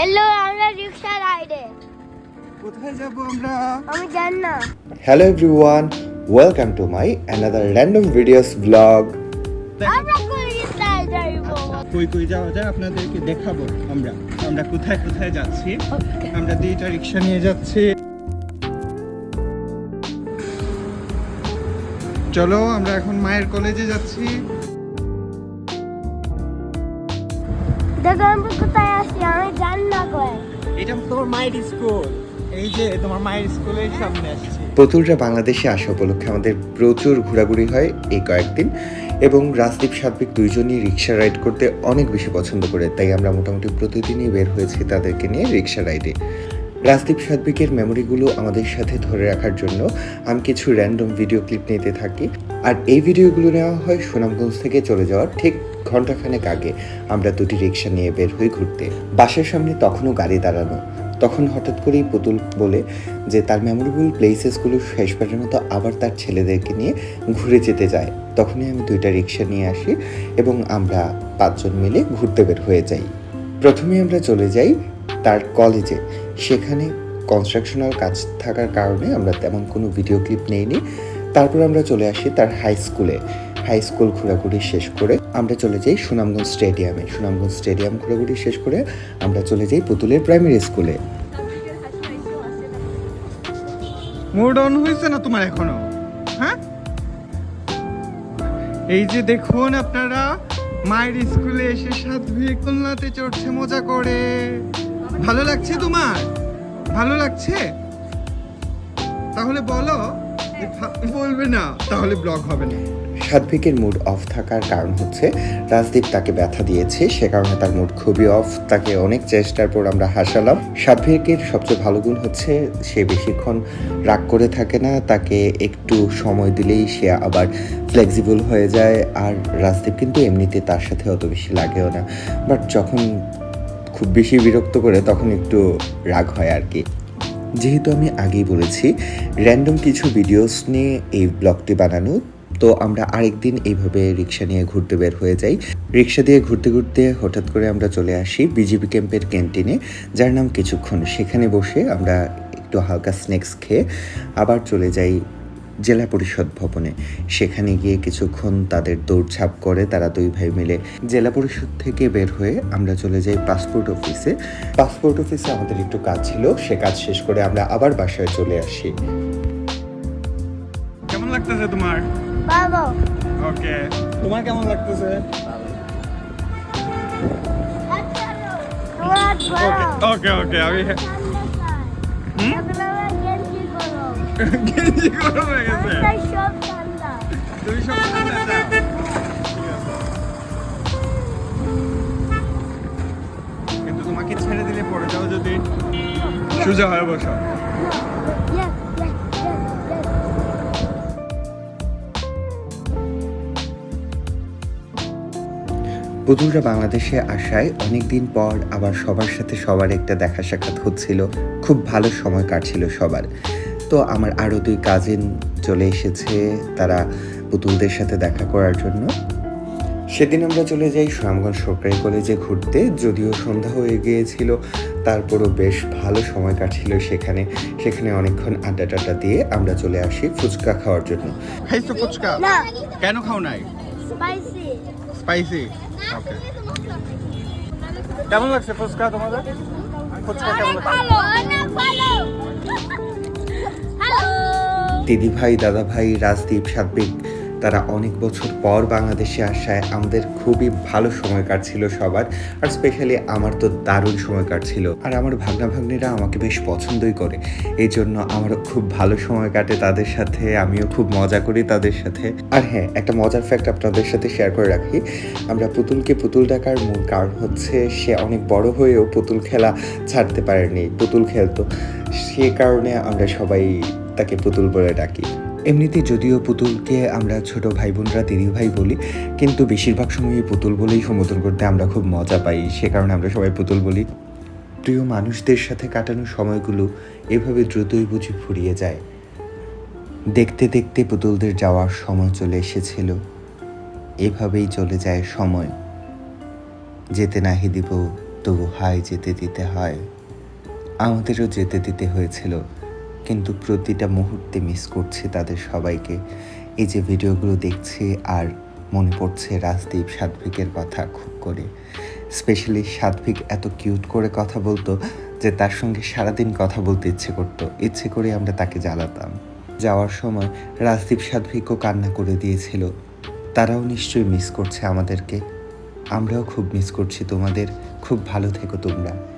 Hello আমরা রিক্সা রাইডে কোথায় যাব আমরা? আমি জানি না Hello everyone, welcome to my another random videos vlog. আমরা কোন রিক্সায় যাইবো? কই কই যাওয়া যায় আপনাদেরকে দেখাবো আমরা। আমরা কোথায় কোথায় যাচ্ছি? আমরা দুইটা রিক্সা নিয়ে যাচ্ছি। চলো আমরা এখন মায়ের কলেজে যাচ্ছি। দেখো আমরা কোথায় আছি আমি জানি না কয় এটা তোমার মায়ের স্কুল। এই যে তোমার মায়ের স্কুলের সামনে আসছি। পুতুলরা বাংলাদেশে আসা উপলক্ষে আমাদের প্রচুর ঘোরাঘুরি হয় এই কয়েকদিন এবং রাজদীপ সাত্বিক দুইজনই রিক্সা রাইড করতে অনেক বেশি পছন্দ করে তাই আমরা মোটামুটি প্রতিদিনই বের হয়েছি তাদেরকে নিয়ে রিক্সা রাইডে। রাজদীপ সাত্বিকের মেমোরিগুলো আমাদের সাথে ধরে রাখার জন্য আমি কিছু র্যান্ডম ভিডিও ক্লিপ নিতে থাকি। আর এই ভিডিওগুলো নেওয়া হয় সুনামগঞ্জ থেকে চলে যাওয়ার ঠিক ঘন্টাখানেক আগে আমরা দুটি রিক্সা নিয়ে বের হই ঘুরতে। বাসের সামনে তখনও গাড়ি দাঁড়ানো। তখন হঠাৎ করেই পুতুল বলে যে, তার মেমোরেবল প্লেসেসগুলো শেষবারের মতো আবার তার ছেলেদেরকে নিয়ে ঘুরে যেতে যায়। তখনই আমি দুইটা রিক্সা নিয়ে আসি এবং আমরা পাঁচজন মিলে ঘুরতে বের হয়ে যাই। প্রথমে আমরা চলে যাই তার কলেজে সেখানে কনস্ট্রাকশনাল কাজ থাকার কারণে আমরা তেমন কোনো ভিডিও ক্লিপ নেইনি। তারপর আমরা চলে আসি তার হাই স্কুলে হাই স্কুল ঘোরাঘুরি শেষ করে আমরা চলে যাই সুনামগঞ্জ স্টেডিয়ামে সুনামগঞ্জ স্টেডিয়াম ঘোরাঘুরি শেষ করে আমরা চলে যাই পুতুলের প্রাইমারি স্কুলে মুড অন হয়েছে না তোমার এখনও? হ্যাঁ? এই যে দেখুন আপনারা, মায়ের স্কুলে এসে সাধ্বী খুলনাতে চড়ছে, মজা করে। ভালো লাগছে তোমার? ভালো লাগছে? তাহলে বলো, বলবে না, তাহলে ব্লগ হবে না। সাধ্বিকের মুড অফ থাকার কারণ হচ্ছে রাজদীপ তাকে ব্যথা দিয়েছে। সে কারণে তার মুড খুবই অফ তাকে অনেক চেষ্টার পর আমরা হাসালাম। সাধ্বিকের সবচেয়ে ভালো গুণ হচ্ছে সে বেশিক্ষণ রাগ করে থাকে না। তাকে একটু সময় দিলেই সে আবার ফ্লেক্সিবল হয়ে যায়। আর রাজদীপ কিন্তু এমনিতে তার সাথে অত বেশি লাগেও না। বাট যখন খুব বেশি বিরক্ত করে, তখন একটু রাগ হয় আর কি। যেহেতু আমি আগেই বলেছি র্যান্ডম কিছু ভিডিওস নিয়ে এই ব্লগটি বানানো তো আমরা আরেকদিন এইভাবে রিক্সা নিয়ে ঘুরতে বের হয়ে যাই। রিক্সা দিয়ে ঘুরতে ঘুরতে হঠাৎ করে আমরা চলে আসি বিজিবি ক্যাম্পের ক্যান্টিনে, যার নাম কিছুক্ষণ। সেখানে বসে আমরা একটু হালকা স্ন্যাক্স খেয়ে আবার চলে যাই জেলা পরিষদ ভবনে। সেখানে গিয়ে কিছুক্ষণ তাদের দৌড়ঝাঁপ করে তারা দুই ভাই মিলে জেলা পরিষদ থেকে বের হয়ে আমরা চলে যাই পাসপোর্ট অফিসে। পাসপোর্ট অফিসে আমাদের একটু কাজ ছিল, সে কাজ শেষ করে আমরা আবার বাসায় চলে আসি। কেমন লাগতেছে তোমার? বাবা ওকে। তোমার কেমন লাগতেছে? ওকে ওকে আমি গেঞ্জি গরম হয়ে গেছে। তুমি সব ঠান্ডা চাও? কিন্তু তোমাকে ছেড়ে দিলে পড়ে যাও যদি সোজা হয়ে বসো। পুতুলরা বাংলাদেশে আসায় অনেক দিন পর আবার সবার সাথে সবার একটা দেখা সাক্ষাৎ হচ্ছিল। খুব ভালো সময় কাটছিল সবার। তো আমার আরও দুই কাজিন চলে এসেছে তারা পুতুলদের সাথে দেখা করার জন্য। সেদিন আমরা চলে যাই সুনামগঞ্জ সরকারি কলেজে ঘুরতে। যদিও সন্ধ্যা হয়ে গিয়েছিল তারপরও বেশ ভালো সময় কাটছিল সেখানে। সেখানে অনেকক্ষণ আড্ডা টাড্ডা দিয়ে আমরা চলে আসি ফুচকা খাওয়ার জন্য। খাইছো ফুচকা? কেন খাও নাই? স্পাইসি স্পাইসি ওকে কেমন লাগছে ফুচকা তোমাদের? ফুচকা কেমন লাগছে? দিদি ভাই দাদা ভাই রাজদীপ সাত্বিক তারা অনেক বছর পর বাংলাদেশে আসায় আমাদের খুবই ভালো সময় কাটছিল সবার, আর স্পেশালি আমার তো দারুণ সময় কাটছিল। আর আমার ভাগনা ভাগ্নিরা আমাকে বেশ পছন্দই করে এই জন্য আমারও খুব ভালো সময় কাটে তাদের সাথে, আমিও খুব মজা করি তাদের সাথে। আর হ্যাঁ একটা মজার ফ্যাক্ট আপনাদের সাথে শেয়ার করে রাখি, আমরা পুতুলকে পুতুল ডাকার মূল কারণ হচ্ছে সে অনেক বড় হয়েও পুতুল খেলা ছাড়তে পারেনি, পুতুল খেলতো। সে কারণে আমরা সবাই তাকে পুতুল বলে ডাকি। এমনিতে যদিও পুতুলকে আমরা ছোট ভাই বোনরা দিদি ভাই বলি, কিন্তু বেশিরভাগ সময়ই পুতুল বলেই সম্বোধন করতে আমরা খুব মজা পাই। সে কারণে আমরা সবাই পুতুল বলি। প্রিয় মানুষদের সাথে কাটানো সময়গুলো এভাবে দ্রুতই বুঝি ফুরিয়ে যায়। দেখতে দেখতে পুতুলদের যাওয়ার সময় চলে এসেছিল। এভাবেই চলে যায় সময়। যেতে নাহি দিব, তবু হায় যেতে দিতে হয়। আমাদেরও যেতে দিতে হয়েছিল। কিন্তু প্রতিটা মুহূর্তে মিস করছি তাদের সবাইকে। এই যে ভিডিওগুলো দেখছি আর মনে পড়ছে রাজদীপ সাত্বিকের কথা খুব করে। স্পেশালি সাত্বিক এত কিউট করে কথা বলতো যে তার সঙ্গে সারাদিন কথা বলতে ইচ্ছে করতো। ইচ্ছে করে আমরা তাকে জ্বালাতাম। যাওয়ার সময় রাজদীপ সাধ্বিকও কান্না করে দিয়েছিল। তারাও নিশ্চয়ই মিস করছে আমাদেরকে। আমরাও খুব মিস করছি তোমাদের। খুব ভালো থেকো তোমরা।